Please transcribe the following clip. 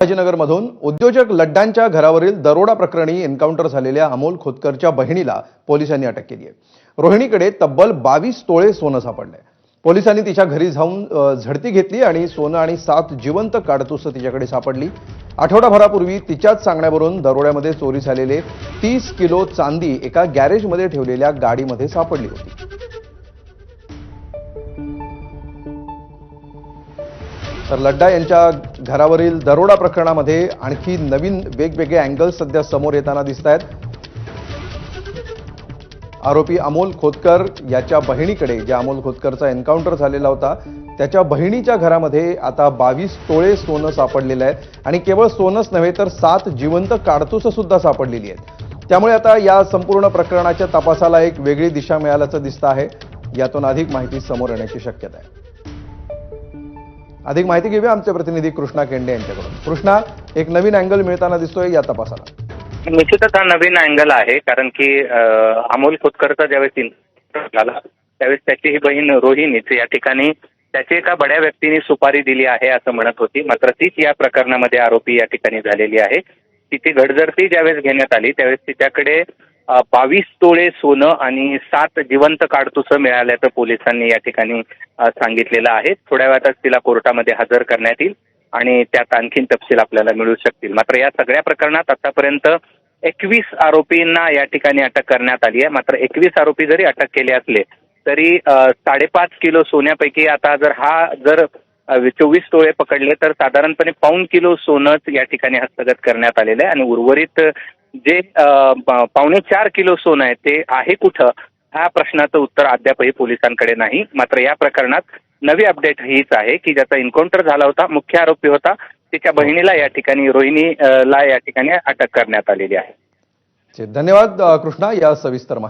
संभाजीनगरमधून उद्योजक लड्डांच्या घरावरील दरोडा प्रकरणी एन्काउंटर झालेल्या अमोल खोतकरच्या बहिणीला पोलिसांनी अटक केली आहे. रोहिणीकडे तब्बल बावीस तोळे सोनं सापडलंय पोलिसांनी तिच्या घरी जाऊन झडती घेतली आणि सोनं आणि सात जिवंत काडतुसं तिच्याकडे सापडली. आठवडाभरापूर्वी तिच्याच सांगण्यावरून दरोड्यामध्ये चोरी झालेले तीस किलो चांदी एका गॅरेजमध्ये ठेवलेल्या गाडीमध्ये सापडली होती. तर लड्डा यांच्या घरावरील दरोडा प्रकरणामध्ये आणखी नवीन वेगवेगळे अँगल्स सध्या समोर येताना दिसत आहेत. आरोपी अमोल खोतकर याच्या बहिणीकडे ज्या अमोल खोतकरचा एन्काउंटर झालेला होता त्याच्या बहिणीच्या घरामध्ये आता बावीस तोळे सोनं सापडलेलं आहे. आणि केवळ सोनंच नव्हे तर सात जिवंत काडतुसं सुद्धा सापडलेली आहेत. त्यामुळे आता या संपूर्ण प्रकरणाच्या तपासाला एक वेगळी दिशा मिळाल्याचं दिसतं आहे. यातून अधिक माहिती समोर येण्याची शक्यता आहे. अधिक माहिती घेऊया आमचे प्रतिनिधी कृष्णा केंडे यांच्याकडून. कृष्णा एक नवीन अँगल मिळताना दिसतोय या तपासाला. निश्चितच हा नवीन अँगल आहे कारण की अमोल खोतकरचा ज्यावेळेस झाला त्यावेळेस त्याची ही बहीण रोहिणीच या ठिकाणी त्याची एका बड्या व्यक्तीने सुपारी दिली आहे असं म्हणत होती. मात्र तीच या प्रकरणामध्ये आरोपी या ठिकाणी झालेली आहे. तिची घडझडती ज्यावेळेस घेण्यात आली त्यावेळेस तिच्याकडे बावीस तोळे सोनं आणि सात जिवंत काडतुसं मिळाल्याचं पोलिसांनी या ठिकाणी सांगितलेलं आहे. थोड्या वेळातच तिला कोर्टामध्ये हजर करण्यात येईल आणि त्यात आणखीन तपशील आपल्याला मिळू शकतील. मात्र या सगळ्या प्रकरणात आतापर्यंत एकवीस आरोपींना या ठिकाणी अटक करण्यात आली आहे. मात्र एकवीस आरोपी जरी अटक केले असले तरी साडेपाच किलो सोन्यापैकी आता जर हा जर चोवीस तोळे पकडले तर साधारणपणे पाऊण किलो सोनंच या ठिकाणी हस्तगत करण्यात आलेलं आहे. आणि उर्वरित जे पावणे चार किलो सोनं आहे ते आहे कुठं? ह्या प्रश्नाचं उत्तर अद्यापही पोलिसांकडे नाही. मात्र या प्रकरणात नवी अपडेट हीच आहे की ज्याचा एन्काउंटर झाला होता मुख्य आरोपी होता तिच्या बहिणीला या ठिकाणी रोहिणी ला या ठिकाणी अटक करण्यात आलेली आहे. धन्यवाद कृष्णा या सविस्तर माहिती